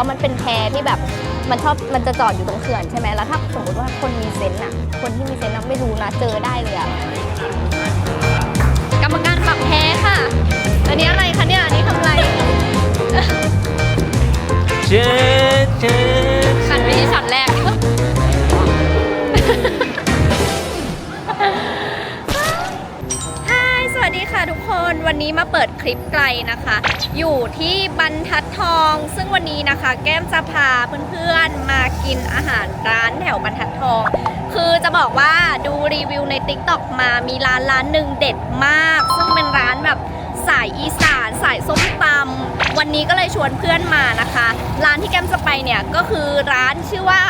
แล้วแล้วมันเป็นแพที่แบบมันชอบมันจะจอดอยู่ตรงเขื่อนใช่ไหมแล้วถ้าสมมติว่าคนมีเซนต์อะคนที่มีเซนต์อะไม่รู้นะเจอได้เลยอะกรรมการปรับแพ้ค่ะ อันนี้อะไรคะเนี่ยอันนี้ทำอะไร เจ๊เจ๊ วันนี้มาเปิดคลิปไกลนะคะ อยู่ที่บรรทัดทอง ซึ่งวันนี้นะคะ แก้มจะพาเพื่อนๆมากินอาหารร้านแถวบรรทัดทอง คือจะบอกว่าดูรีวิวใน t ิ k t o k มามีร้านร้านหนึ่งเด็ดมาก ซึ่งเป็นร้านแบบสายอีสานสายส้มตำวันนี้ก็เลยชวนเพื่อนมานะคะ ร้านที่แก้มจะไปเนี่ยก็คือร้านชื่อว่า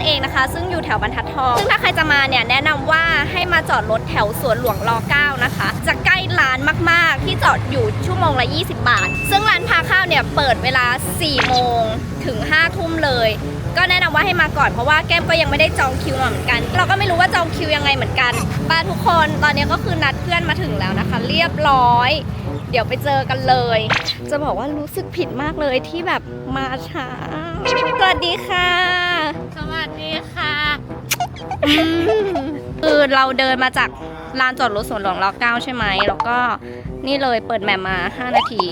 นเองนะคะ ซึ่งอยู่แถวบรรทัดทองซึ่งถ้าใครจะมาเนี่ยแนะนำว่าให้มาจอดรถแถวสวนหลวงร9นะคะ จะใกล้ร้านมากๆ ที่จอดอยู่ชั่วโมงละ 20 บาท ซึ่งร้านพาข้าวเนี่ยเปิดเวลา 4 โมงถึง 5 ทุ่มเลย ก็แนะนำว่าให้มาก่อนเพราะว่าแก้มก็ยังไม่ได้จองคิวมาเหมือนกัน เราก็ไม่รู้ว่าจองคิวยังไงเหมือนกันป้าทุกคนตอนนี้ก็คือนัดเพื่อนมาถึงแล้วนะคะ เรียบร้อย เดี๋ยวไปเจอกันเลย จะบอกว่ารู้สึกผิดมากเลยที่แบบมาช้าสวัสดีค่ะ ดีค่ะคือเราเดินมาจากลานจอดรถสวนหลวงรอเก้าใช่ไหม แล้วก็นี่เลยเปิดแมปมา 5 นาที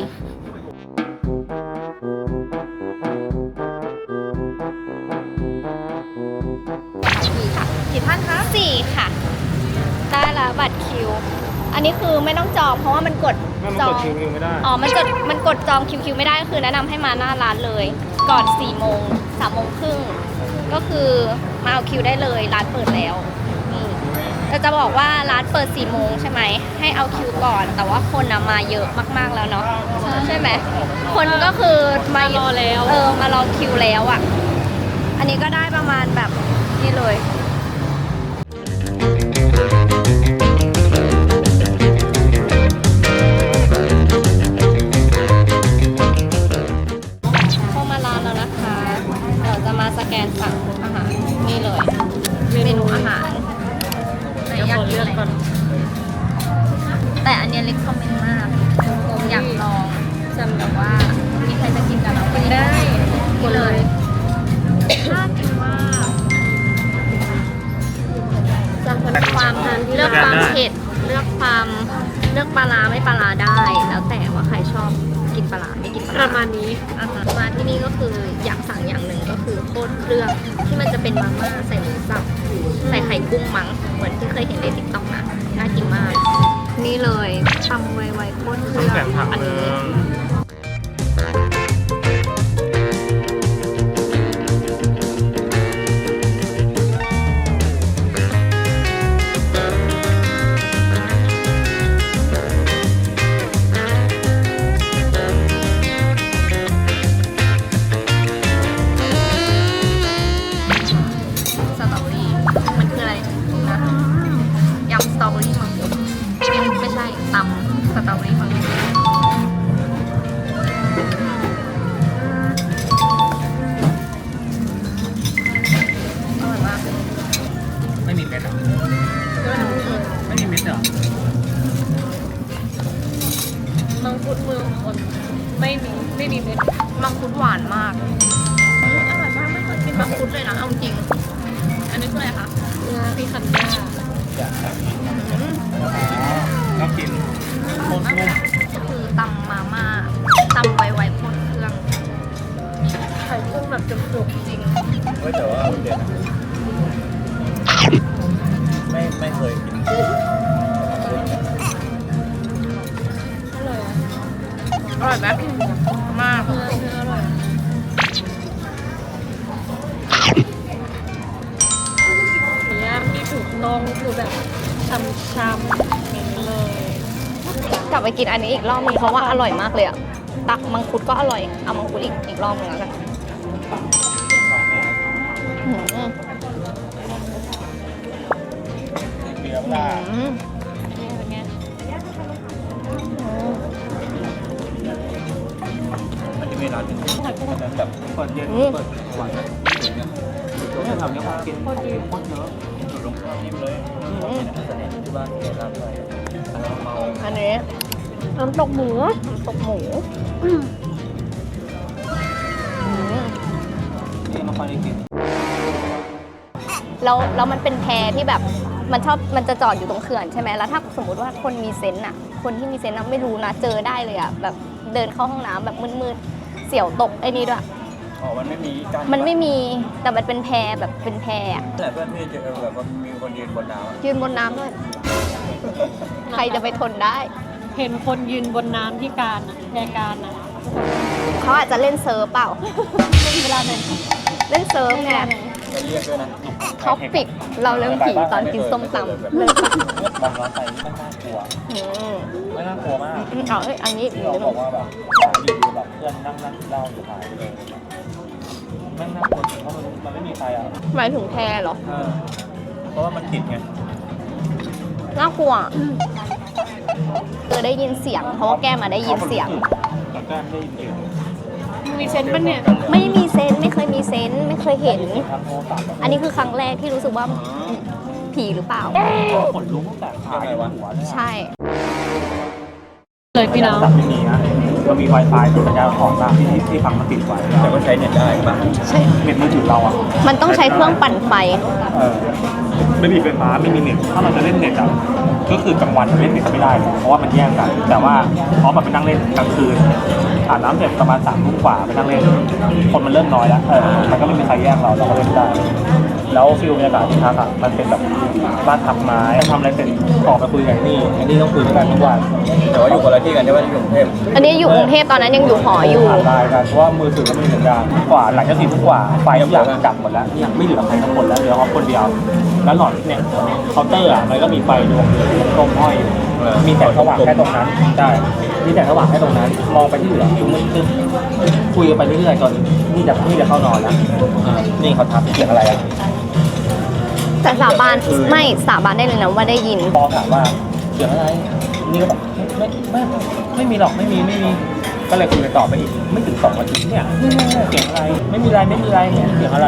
กี่ท่านคะสี่ค่ะ ได้ละบัตรคิว อันนี้คือไม่ต้องจองเพราะว่ามันกดไม่มันจอกงดคิวคิวไม่ได้ อ๋อ มันกด มันกดจองคิวคิวไม่ได้ก็คือแนะนำให้มาหน้าร้านเลย ก่อน4ี่โมงสามโมงครึ่ง ก็คือมาเอาคิวได้เลยร้านเปิดแล้วนี่แต่จะบอกว่าร้านเปิด4ี่โมงใช่ไหมให้เอาคิวก่อน แต่ว่าคนนะมาเยอะมากๆแล้วเนาะใช่ไหมคนก็คือมามารอแล้ว เออมารอคิวแล้วอะ อันนี้ก็ได้ประมาณแบบนี่เลย ส่หมูสับใส่ไข่กุ้งมั้ง เหมือนที่เคยเห็นในติ๊กต็อกนะน่ากินมาก นี่เลยตำไวๆโคตรเครื่องแบ่งผักอันเมืนี้อ งาพิคันย่าอืมก็กินโคตรนุ่มก็คือตำมาม่าตำไวๆพ่นเครื่องไข่กุ้งแบบจุกจริงเฮ้ยแต่ว่าเดี๋ยวนะไม่ไม่เคยกินอร่อยไหมมา ซ้ำๆอย่างนี้เลย กลับไปกินอันนี้อีกรอบนึงเพราะว่าอร่อยมากเลยอะตักมังคุดก็อร่อย เอามังคุดอีกอีกรอบนึงแล้วกันานเกรับเลยเมอันนี้น้ำตกหมูน้ำตกหมูนี่มาคอยกิปแล้วแล้วมันเป็นแพที่แบบมันชอบมันจะจอดอยู่ตรงเขื่อนใช่ไหมแล้วถ้าสมมติว่าคนมีเซนน่ะ คนที่มีเซนน่ะไม่รู้นะเจอได้เลยอะแบบเดินเข้าห้องน้ำแบบมืดๆเสี่ยวตกไอ้นี่ด้วย อ๋อ มันไม่มีการมันไม่มีแต่มันเป็นแพแบบเป็นแพอะแต่เพื่อนพี่เจอแบบว่ามีคนยืนบนน้ำอะยืนบนน้ำด้วย ใครจะไปทนได้ เห็นคนยืนบนน้ำที่การอะแพการอะเขาอาจจะเล่นเซิร์ฟเปล่า ไม่มีเวลาไหนเล่นเซิร์ฟไงจะเรียกด้วยนะท็อปปิกเราเรื่องผีตอนกินส้มตำเลิกปะบางร้านไปไม่น่ากลัวอืมไม่น่ากลัวมากอืมเอาเอ้ยอันนี้อีกที่นิเราดบนึอกงว่าแบบขายดีแบบเพื่อนนั่งนั่งเล่าอยู่หายไปเลย แม่งน่ากลัวจริงเพราะมันมันไม่มีใครอะหมายถึงแพเหรอ เออเพราะว่ามันติดไงน่ากลัวเออได้ยินเสียง เพราะว่าแก้มมาได้ยินเสียง แต่แก้มได้ยินเสียงมีเซนต์ปะเนี่ย ไม่มีเซนส์ไม่เคยมีเซนส์ไม่เคยเห็น ทางโทรศัพท์อันนี้คือครั้งแรกที่รู้สึกว่าผีหรือเปล่า ขนลุกตั้งแต่ขาจนหัวเลยใช่ เลยพี่น้อง สับไม่มีนะ เรามี Wi-Fi แต่สัญญาณของตามที่ที่ฟังมันติดไว้แต่ก็ใช้เน็ตได้ป่ะใช่เน็ตมือถือเราอะมันต้องใช้เครื่องปั่นไฟ เออไม่มีไฟฟ้าไม่มีเน็ตถ้าเราจะเล่นเน็ตอะก็คือกลางวันเล่นเน็ตไม่ได้เพราะว่ามันแย่งกัน แต่ว่าพอมันไปนั่งเล่นกลางคืนอาบน้ำเสร็จประมาณสามทุ่มกว่าไปนั่งเล่น คนมันเริ่มน้อยแล้วเออมันก็ไม่มีใครแย่งเราเราก็เล่นได้ แล้วฟิลบรรยากาศที่พักอะมันเป็นแบบบ้านพักไม้ทำอะไรเสร็จออกไปคุยกันนี่อันนี้ต้องคุยด้วยกันทุกวันแต่ว่าอยู่คนละที่กันใช่ไหมที่กรุงเทพอันนี้อยู่กรุงเทพตอนนั้นยังอยู่หออยู่ผ่านไลน์กันเพราะว่ามือถือก็ไม่มีสัญญาณกว่าหลังจากสี่ทุ่มกว่าไฟทุกอย่างดับหมดแล้วเนี่ยไม่เหลือใครทั้งคนแล้วเหลือเขาคนเดียว แล้วหลอดเนี่ยเคาน์เตอร์อะมันก็มีไฟดวงเดียวตรงห้อยอยู่มีแสงสว่างแค่ตรงนั้นใช่มีแสงสว่างแค่ตรงนั้น มองไปที่เหลือคือมืดตึ๊บคุยกันไปเรื่อยๆจนนี่จะนี่จะเข้านอนแล้วนี่เขาทักเสียงอะไรอะ แต่สาบานไม่สาบานได้เลยนะว่าได้ยินพอถามว่าเสียงอะไรนี่ก็บอกไม่ไม่ไม่ไม่มีหรอกไม่มีไม่มีก็เลยคุยกันต่อไปอีกไม่ถึงสองนาทีเนี่ยไม่ไม่เสียงอะไรไม่มีอะไรไม่มีอะไรเนี่ยเสียงอะไร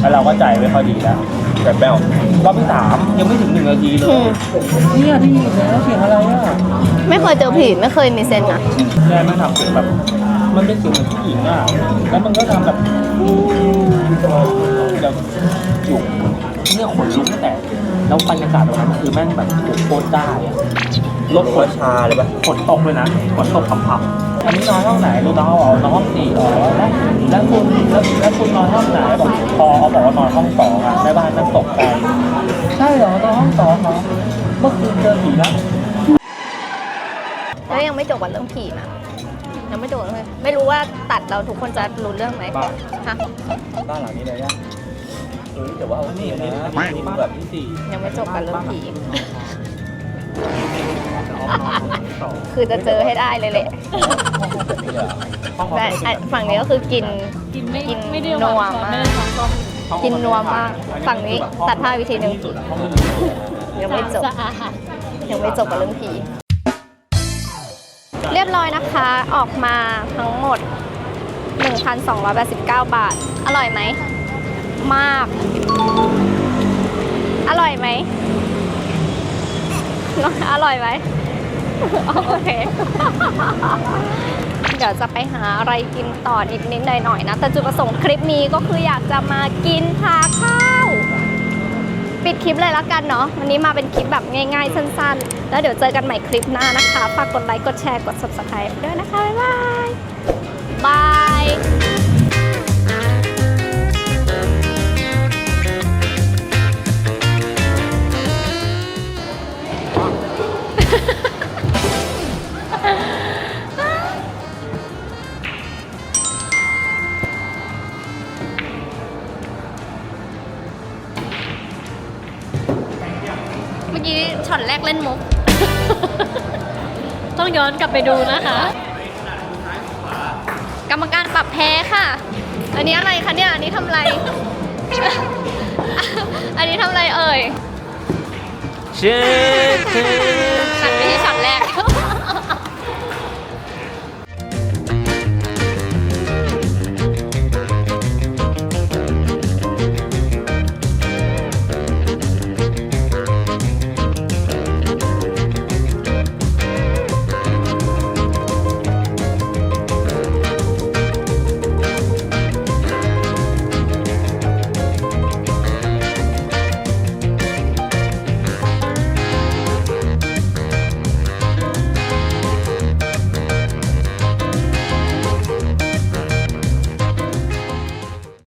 แล้วเราก็ใจไม่ค่อยดีแล้วแบบแป้วรอบที่สามยังไม่ถึงหนึ่งนาทีเลอืยมเนี่ยได้ยินแล้วเสียงอะไรอะ ไม่เคยเจอผีไม่เคยมีเซนส์นะแม่ไม่ทำเสียงแบบ มันเป็นเสียงเหมือนผู้หญิงอะ แล้วมันก็ทำแบบแบบอยู่ เนี่ยขนลุกตั้งแต่ แล้วบรรยากาศตรงนั้นคือแม่งแบบโอ้โหโคตรได้อะรถหัวชาเลยปะฝนตกเลยนะฝนตกพำๆอันนี้นอนห้องไหนลูกน้องเขาบอกนอนห้องสี่อ๋อแล้วแล้วคุณแล้วแล้วคุณนอนห้องไหนบอกพอเขาบอกว่านอนห้องสองอะแม่บ้านนั่งตกใจใช่เหรอนอนห้องสองเหรอเมื่อคืนเจอผีนะแล้วยังไม่จบกับเรื่องผีนะยังไม่จบเลยไม่รู้ว่าตัดเราทุกคนจะรู้เรื่องไหมบ้าฮะบ้านหลังนี้เลยอะ เออแต่ว่าเอานี่นี่อันนะนี้อันนี้บ้านแบบที่สี่ยังไม่จบกับเรื่องผีห้องนอนสองคือจะเจอให้ได้เลยแหละห้องแต่อะฝั่งนี้ก็คือกิน กินไม่กินไม่ได้นัววางช้อนมาก ไม่ได้ช้อนส้อมกินนัวมาก ฝั่งนี้ตัดผ้าวิธีหนึ่งห้องที่ยังไม่จบ สะอาดยังไม่จบกับเรื่องผี เรียบร้อยนะคะ ออกมาทั้งหมด 1,289 บาท อร่อยไหม มาก อร่อยไหมอร่อยไหมโอเค เดี๋ยวจะไปหาอะไรกินต่อนิดนิดหน่อยหน่อยๆนะ แต่จุดประสงค์คลิปนี้ก็คืออยากจะมากินพาข้าว ปิดคลิปเลยละกันเนาะ วันนี้มาเป็นคลิปแบบง่ายๆ สั้นๆ แล้วเดี๋ยวเจอกันใหม่คลิปหน้านะคะ ฝากกดไลค์ กดแชร์ กด subscribe ด้วยนะคะ บ๊ายบาย บาย เมื่อกี้ช็อตแรกเล่นมุก ต้องย้อนกลับไปดูนะคะ กรรมการปรับแพ้ค่ะ อันนี้อะไรคะเนี่ย อันนี้ทำอะไร อันนี้ทำอะไรเอ่ย เช็ค